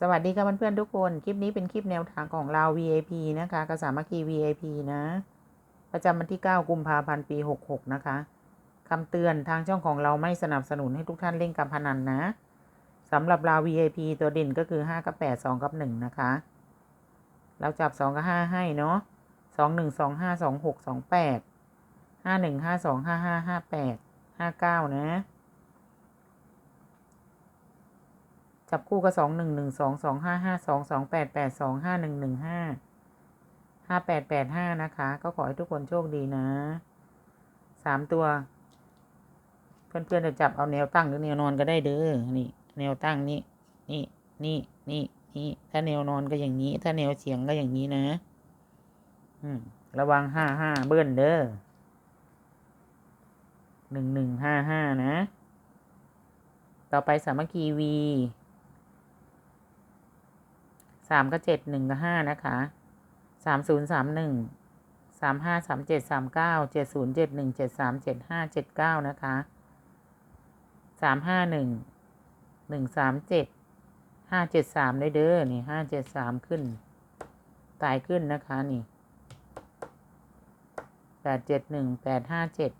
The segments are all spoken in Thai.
สวัสดีค่ะเพื่อนๆทุกคน คลิปนี้เป็นคลิปแนวทางของเรา VIP นะคะกระสามัคคี VIP นะ ประจำวันที่ 9 กุมภาพันธ์ ปี 66 นะคะคำเตือนทางช่องของเราไม่สนับสนุนให้ทุกท่านเล่นการพนันนะสำหรับเรา VIP ตัวเด่นก็คือ 5 กับ 8 2 กับ 1 นะคะ เราจับ 2 กับ 5 ให้เนาะ2 1 2 5 2 6 2 8 5 1 5 2 5 5 5 8 5 9 นะ จับคู่ก็สองหนึ่งหนึ่งสองสองห้าห้าสองสองแปดแปดสองห้าหนึ่งหนึ่งห้าห้าแปดแปดห้านะคะ ก็ขอให้ทุกคนโชคดีนะสามตัว เพื่อนๆจะจับเอาแนวตั้งหรือแนวนอนก็ได้เด้อนี่ แนวตั้งนี่นี่นี่นี่นี่ถ้าแนวนอนก็อย่างนี้ ถ้าแนวเฉียงก็อย่างนี้นะ อืม ระวังห้าห้าเบิ้ลเด้อหนึ่งหนึ่งห้าห้านะ ต่อไปสามัคคีวีามกับเจ็ดหนึ่งกับห้านะคะสามศูนย์สามหนึ่งสามห้าสามเจ็ดสามเก้าเจ็ดศูนย์เจ็ดหนึ่งเจ็ดสามเจ็ดห้าเจ็ดเก้านะคะสามห้าหนึ่งหนึ่งสามเจ็ดห้าเจ็ดสามได้เด้อนี่ห้าเจ็ดสามขึ้น ตายขึ้นนะคะนี่แปดเจ็ดหนึ่งแปดห้าเจ็ด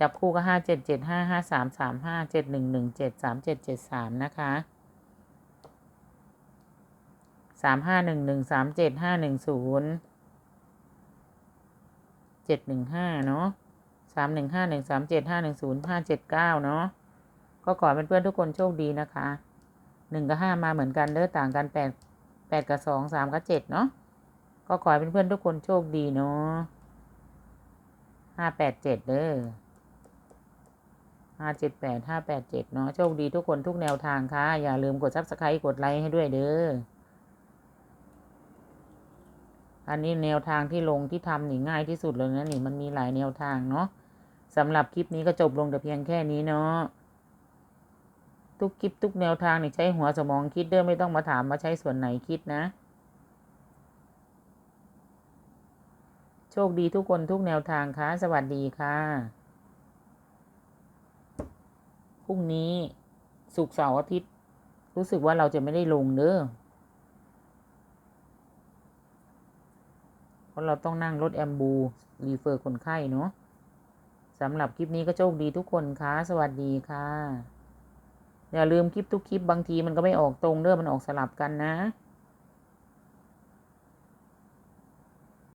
จับคู่ก็ห้าเจ็ดเจ็ดห้าห้าสามสามห้าเจ็ดหนึ่งหนึ่งเจ็ดสามเจ็ดเจ็ดสามนะคะ สามห้าหนึ่งหนึ่งสามเจ็ดห้าหนึ่งศูนย์เจ็ดหนึ่งห้าเนาะสามหนึ่งห้าหนึ่งสามเจ็ดห้าหนึ่งศูนย์ห้าเจ็ดเก้าเนาะก็ขอเป็นเพื่อนทุกคนโชคดีนะคะหนึ่งกับห้ามาเหมือนกันเด้อต่างกันแปดแปดกับสองสามกับเจ็ดเนาะก็ขอให้เป็นเพื่อนทุกคนโชคดีเนาะห้าแปดเจ็ดเด้อห้าเจ็ดแปดห้าแปดเจ็ดเนาะโชคดีทุกคนทุกแนวทางค่ะ อย่าลืมกดซับสไครต์กดไลค์ให้ด้วยเด้อ อันนี้แนวทางที่ลงที่ทำนี่ง่ายที่สุดเลยนะนี่มันมีหลายแนวทางเนาะสำหรับคลิปนี้ก็จบลงแต่เพียงแค่นี้เนาะทุกคลิปทุกแนวทางนี่ใช้หัวสมองคิดเด้อไม่ต้องมาถามว่าใช้ส่วนไหนคิดนะ โชคดีทุกคนทุกแนวทางค่ะ สวัสดีค่ะพรุ่งนี้สุกร์เสาร์อาทิตย์ รู้สึกว่าเราจะไม่ได้ลงเด้อเพ ราะเราต้องนั่งรถแอมบูรีเฟอร์คนไข้เนาะสำหรับคลิปนี้ก็โชคดีทุกคนค่ะ สวัสดีค่ะ อย่าลืมคลิปทุกคลิปบางทีมันก็ไม่ออกตรงเด้อมันออกสลับกันนะ